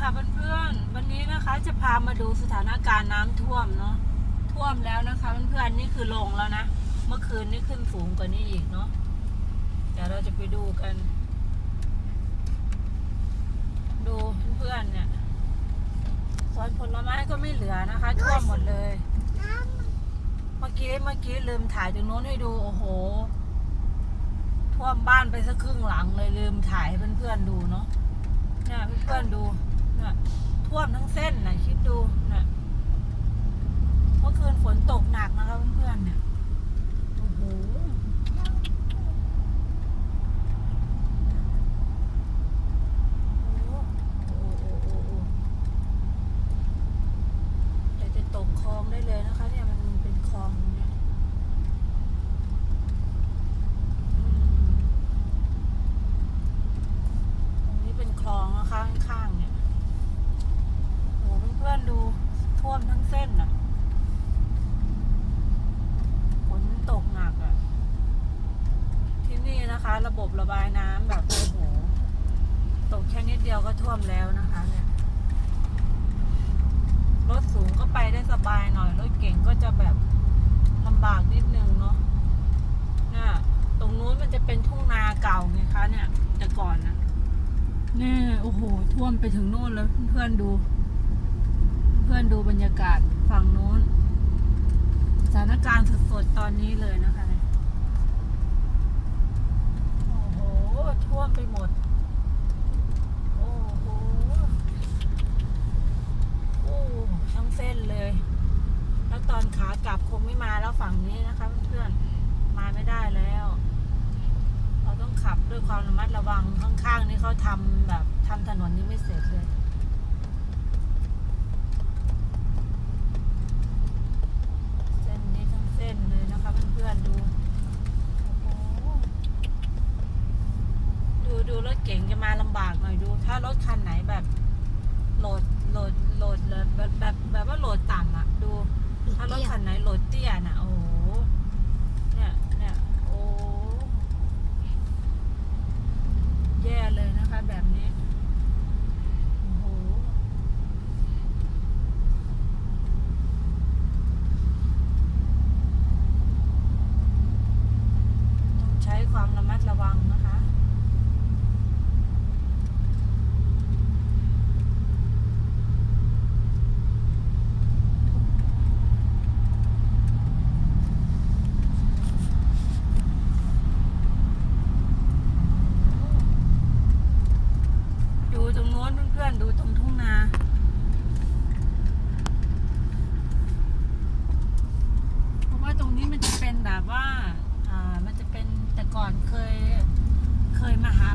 ค่ะเพื่อนๆ วันนี้นะคะจะพามาดูสถานการณ์น้ำท่วมเนาะ ท่วมแล้วนะคะเพื่อนๆ นี่คือลงแล้วนะ เมื่อคืนนี่ขึ้นสูงกว่านี้อีกเนาะ เดี๋ยวเราจะไปดูกัน ดูเพื่อนๆ เนี่ย สวนผลไม้ก็ไม่เหลือนะคะ ท่วมหมดเลย เมื่อกี้เมื่อกี้ลืมถ่ายตรงโน้นให้ดู โอ้โห ท่วมบ้านไปสักครึ่งหลังเลยลืมถ่ายให้เพื่อนๆ ดูเนาะเนี่ยเพื่อนๆ ดู ท่วมทั้งเส้นนะคิดดูนี่ยเมื่อคืนฝนตกหนักนะคะเพื่อนๆเนี่ยโอ้โหโอ้โหโอ้โหโอ้โหเดี๋ยวจะตกคลองได้เลยนะคะ เนี่ยมันเป็นคลองเนี่ยอืม ตรงนี้เป็นคลองนะคะข้างๆเนี่ยโอ้เพื่อนๆดูท่วมทั้ง เส้นอะฝนตกหนักอะ ที่นี่นะคะ ระบบระบายน้ำแบบโอ้โห ตกแค่นิดเดียวก็ท่วมแล้วนะคะเนี่ย รถสูงก็ไปได้สบายหน่อย รถเก่งก็จะแบบลำบากนิดนึงเนาะเนี่ยตรงนู้นมันจะเป็นทุ่งนาเก่าไงคะเนี่ย แต่ก่อนนะเนี่ยโอ้โห ท่วมไปถึงโน่นแล้วเพื่อนๆดู อนๆดูบรรยากาศฝั่งโน้นสถานการณ์สดๆตอนนี้เลยนะคะโอ้โหท่วมไปหมด โอ้โหโอ้ทั้งเส้นเลย แล้วตอนขากลับคงไม่มาแล้วฝั่งนี้นะคะเพื่อนๆมาไม่ได้แล้ว เราต้องขับด้วยความระมัดระวังข้างๆนี่เขาทำแบบทำถนนนี้ไม่เสร็จเลย เส้นนี้ทั้งเส้นเลยนะคะเพื่อนๆดูโอ้โหดูดูรถเก่งจะมาลำบากหน่อยดู ถ้ารถคันไหนแบบโหลดโหลดโหลดเลยแบบแบบแบบว่าโหลดต่ำอะ ดู ถ้ารถคันไหนโหลดเตี้ยน่ะ โอ้โหเนี่ยเนี่ยโอ้แย่เลยนะคะ แบบนี้โอ้โหต้องใช้ความระมัดระวังนะคะ ดูตรงโน้นเพื่อนๆ ดูตรงทุ่งนา เพราะว่าตรงนี้มันจะเป็นแบบว่า อ่า มันจะเป็นแต่ก่อนเคย เคย มาหา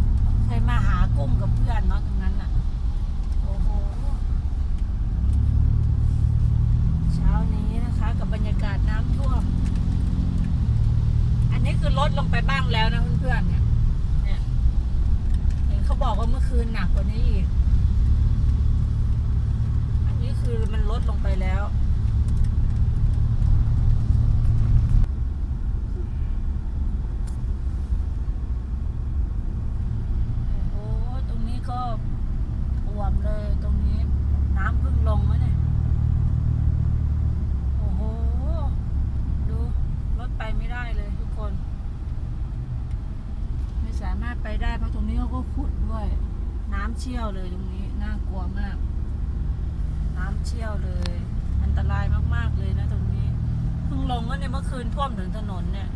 เคยมาหากุ้งกับเพื่อนเนาะตรงนั้นอะ โอ้โห เช้านี้นะคะกับบรรยากาศน้ำท่วม อันนี้คือลดลงไปบ้างแล้วนะเพื่อนๆเนี่ย เนี่ย เห็นเขาบอกว่าเมื่อคืนหนักกว่านี้อีก อันนี้คือมันลดลงไปแล้ว โอ้โห ตรงนี้ก็อ่วมเลย ตรงนี้ น้ำเพิ่งลงแล้วเนี่ย โอ้โห ดูรถไปไม่ได้เลยทุกคน ไม่สารถไปได้เพราะตรงนี้เขาก็ขุดด้วย น้ำเชี่ยวเลยตรงนี้ น่ากลัวมาก น้ำเชี่ยวเลย อันตรายมากๆเลยนะตรงนี้เพิ่งลงก็ในยเมื่อคืนท่วมถึงถนนเนี่ย